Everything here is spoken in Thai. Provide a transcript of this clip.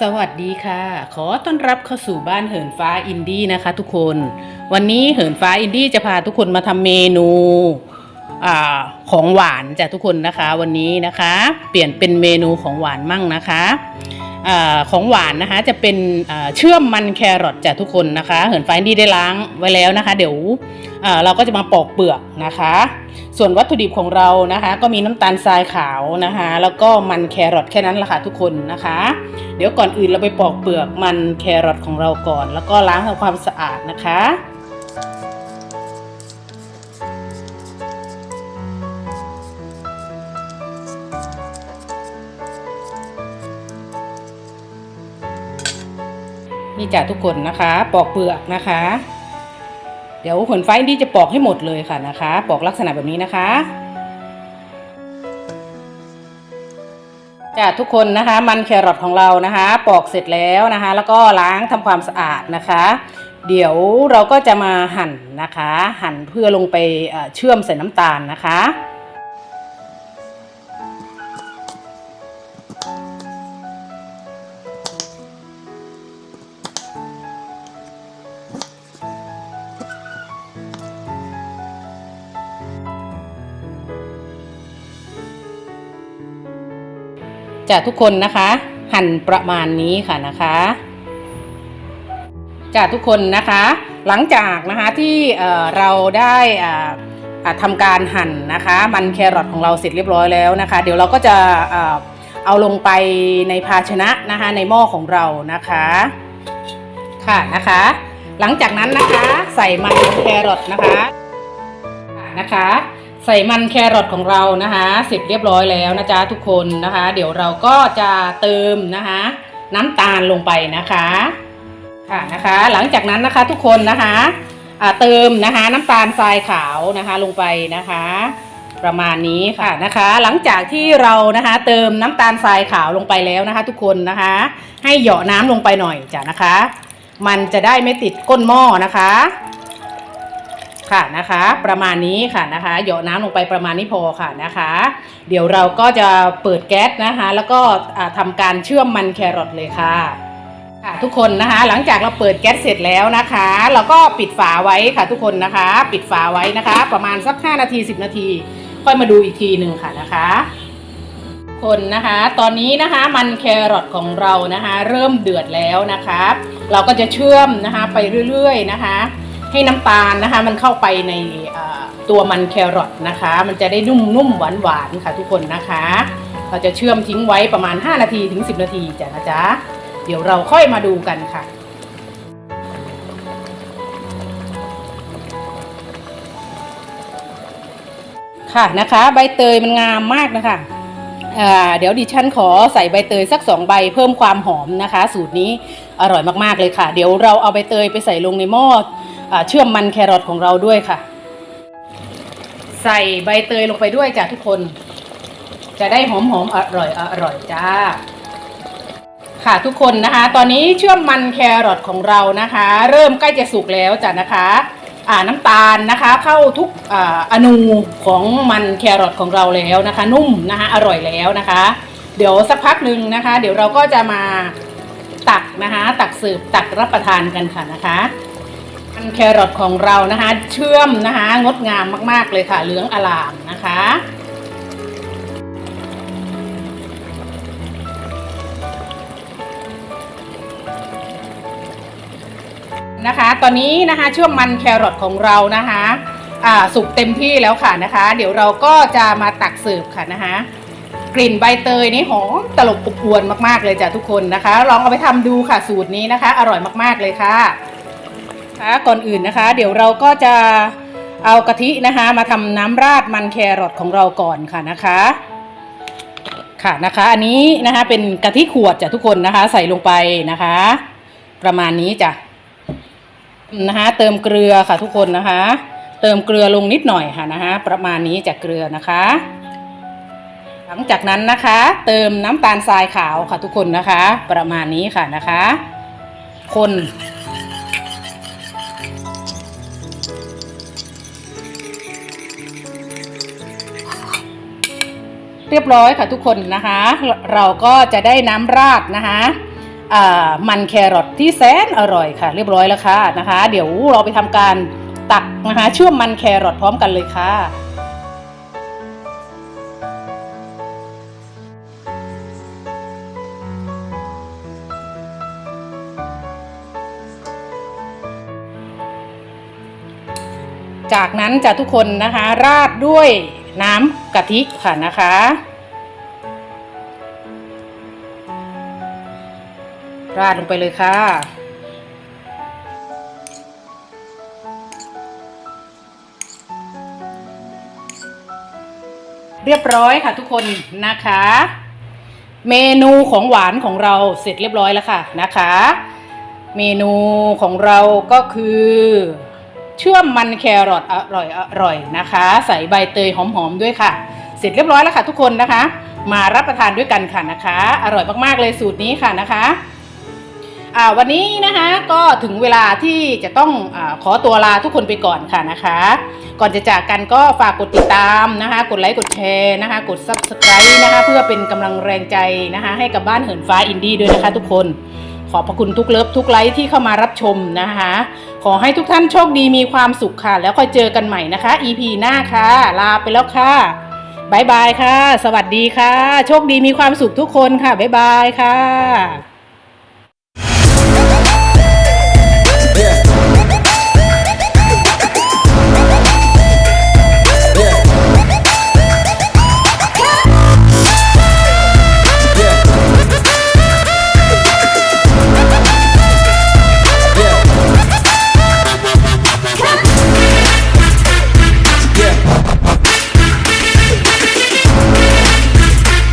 สวัสดีค่ะ ขอต้อนรับเข้าสู่บ้านเหินฟ้าอินดี้นะคะ ทุกคน วันนี้เหินฟ้าอินดี้จะพาทุกคนมาทำเมนูอของหวานจ้ะทุกคนนะคะ วันนี้นะคะ เปลี่ยนเป็นเมนูของหวานมั่งนะคะ อของหวานนะคะจะเป็นเชื่อมมันแครอทจ้ะทุกคนนะคะ เหินไฟนดี้ได้ล้างไว้แล้วนะคะ เดี๋ยวเราก็จะมาปอกเปลือกนะคะ ส่วนวัตถุดิบของเรานะคะ ก็มีน้ำตาลทรายขาวนะคะ แล้วก็มันแครอทแค่นั้นแหละค่ะทุกคนนะคะ เดี๋ยวก่อนอื่นเราไปปอกเปลือกมันแครอทของเราก่อน แล้วก็ล้างทำความสะอาดนะคะ นี่จ้ะทุกคนนะคะ ปอกเปลือกนะคะ เดี๋ยวขนไฟนี่จะปอกให้หมดเลยค่ะนะคะ ปอกลักษณะแบบนี้นะคะจ้ะทุกคนนะคะ มันแครอทของเรานะคะ ปอกเสร็จแล้วนะคะ แล้วก็ล้างทำความสะอาดนะคะ เดี๋ยวเราก็จะมาหั่นนะคะ หั่นเพื่อลงไปเอ่อเชื่อมใส่น้ำตาลนะคะ จะทุกคนนะคะ หั่นประมาณนี้ค่ะนะคะจะทุกคนนะคะ หลังจากนะคะที่เเราได้ทำการหั่นนะคะ มันแครอทของเราเสร็จเรียบร้อยแล้วนะคะ เดี๋ยวเราก็จะเออเอาลงไปในภาชนะนะคะในหม้อของเรานะคะค่ะนะคะ หลังจากนั้นนะคะใส่มันแครอทนะคะนะคะ ใส่มันแครอทของเรานะคะเสร็จเรียบร้อยแล้วนะจ๊ะทุกคนนะคะ เดี๋ยวเราก็จะเติมนะคะน้ำตาลลงไปนะคะค่ะนะคะ หลังจากนั้นนะคะทุกคนนะคะเติมนะคะน้ำตาลทรายขาวนะคะลงไปนะคะ ประมาณนี้ค่ะนะคะ หลังจากที่เรานะคะเติมน้ำตาลทรายขาวลงไปแล้วนะคะ ทุกคนนะคะ ให้เหยาะน้ำลงไปหน่อยจ้ะนะคะ มันจะได้ไม่ติดก้นหม้อนะคะ ค่ะนะคะ ประมาณนี้ค่ะนะคะเหยาะน้ำลงไปประมาณนี้พอค่ะนะคะ เดี๋ยวเราก็จะเปิดแก๊สนะคะ แล้วก็อ่าทำการเชื่อมมันแครอทเลยค่ะค่ะทุกคนนะคะ หลังจากเราเปิดแก๊สเสร็จแล้วนะคะ เราก็ปิดฝาไว้ค่ะทุกคนนะคะ ปิดฝาไว้นะคะ ประมาณสัก 5 นาที 10 นาที ค่อยมาดูอีกทีหนึ่งค่ะนะคะคนนะคะ ตอนนี้นะคะมันแครอทของเรานะคะ เริ่มเดือดแล้วนะคะ เราก็จะเชื่อมนะคะไปเรื่อยๆนะคะ ให้น้ำตาลนะคะ มันเข้าไปในตัวมันแครอทนะคะ มันจะได้นุ่มๆหวานๆค่ะทุกคนนะคะ เราจะเชื่อมทิ้งไว้ประมาณ 5 นาทีถึง 10 นาทีจ้ะนะจ๊ะเดี๋ยวเราค่อยมาดูกันค่ะค่ะนะคะใบเตยมันงามมากนะคะเดี๋ยวดิฉันขอใส่ใบเตยสักสองใบเพิ่มความหอมนะคะ สูตรนี้อร่อยมากๆเลยค่ะ เดี๋ยวเราเอาใบเตยไปใส่ลงในหม้อ เชื่อมมันแครอทของเราด้วยค่ะ ใส่ใบเตยลงไปด้วยจ้ะทุกคน จะได้หอมๆอมอร่อยอร่อยจ้า ค่ะทุกคนนะคะ ตอนนี้เชื่อมมันแครอทของเรานะคะ เริ่มใกล้จะสุกแล้วจ้ะนะคะอ่าน้ำตาลนะคะเข้าทุกออนูของมันแครอทของเราแล้วนะคะ นุ่มนะคะอร่อยแล้วนะคะ เดี๋ยวสักพักหนึ่งนะคะ เดี๋ยวเราก็จะมาตักนะคะ ตักสืบตักรับประทานกันค่ะนะคะ มันแครอทของเรานะคะ เชื่อมนะคะ งดงามมาก ๆ เลยค่ะ เหลืองอลามนะคะนะคะ ตอนนี้นะคะเชื่อมมันแครอทของเรานะคะสุกเต็มที่แล้วค่ะนะคะ เดี๋ยวเราก็จะมาตักเสิร์ฟค่ะนะคะ กลิ่นใบเตยนี่หอมตลบอบอวนมากๆเลยจ้ะทุกคนนะคะ ลองเอาไปทำดูค่ะสูตรนี้นะคะ อร่อยมากๆเลยค่ะ คะก่อนอื่นนะคะ เดี๋ยวเราก็จะเอากะทินะคะมาทำน้ำราดมันแครอทของเราก่อนค่ะนะคะค่ะนะคะอันนี้นะคะเป็นกะทิขวดจ้ะทุกคนนะคะ ใส่ลงไปนะคะ ประมาณนี้จ้ะนะคะเติมเกลือค่ะทุกคนนะคะ เติมเกลือลงนิดหน่อยค่ะนะคะประมาณนี้จากเกลือนะคะ หลังจากนั้นนะคะ เติมน้ำตาลทรายขาวค่ะทุกคนนะคะ ประมาณนี้ค่ะนะคะ คน เรียบร้อยค่ะทุกคนนะคะ เราก็จะได้น้ำราดนะคะมันแครอทที่แสนอร่อยค่ะ เรียบร้อยแล้วค่ะนะคะ เดี๋ยวเราไปทำการตักนะคะช่วงมันแครอทพร้อมกันเลยค่ะจากนั้นจะทุกคนนะคะราดด้วยน้ำ กะทิค่ะนะคะ ราดลงไปเลยค่ะ เรียบร้อยค่ะทุกคนนะคะ เมนูของหวานของเราเสร็จเรียบร้อยแล้วค่ะนะคะ เมนูของเราก็คือ เชื่อมมันแครอทอร่อยอร่อยนะคะ ใส่ใบเตยหอมๆด้วยค่ะ เสร็จเรียบร้อยแล้วค่ะทุกคนนะคะ มารับประทานด้วยกันค่ะนะคะ อร่อยมากๆเลยสูตรนี้ค่ะนะคะวันนี้นะคะก็ถึงเวลาที่จะต้องอขอตัวลาทุกคนไปก่อนค่ะนะคะ ก่อนจะจากกันก็ฝากกดติดตามนะคะ กดไลค์กดแชร์นะคะ กด subscribe นะคะเพื่อเป็นกำลังแรงใจนะคะ ให้กับบ้านเหินฟ้าอินดี้ด้วยนะคะทุกคน ขอบพระคุณทุกเลิฟทุกไลค์ที่เข้ามารับชมนะคะ ขอให้ทุกท่านโชคดีมีความสุขค่ะ แล้วค่อยเจอกันใหม่นะคะ EP หน้าค่ะ ลาไปแล้วค่ะบายบายค่ะ สวัสดีค่ะ โชคดีมีความสุขทุกคนค่ะบายบายค่ะ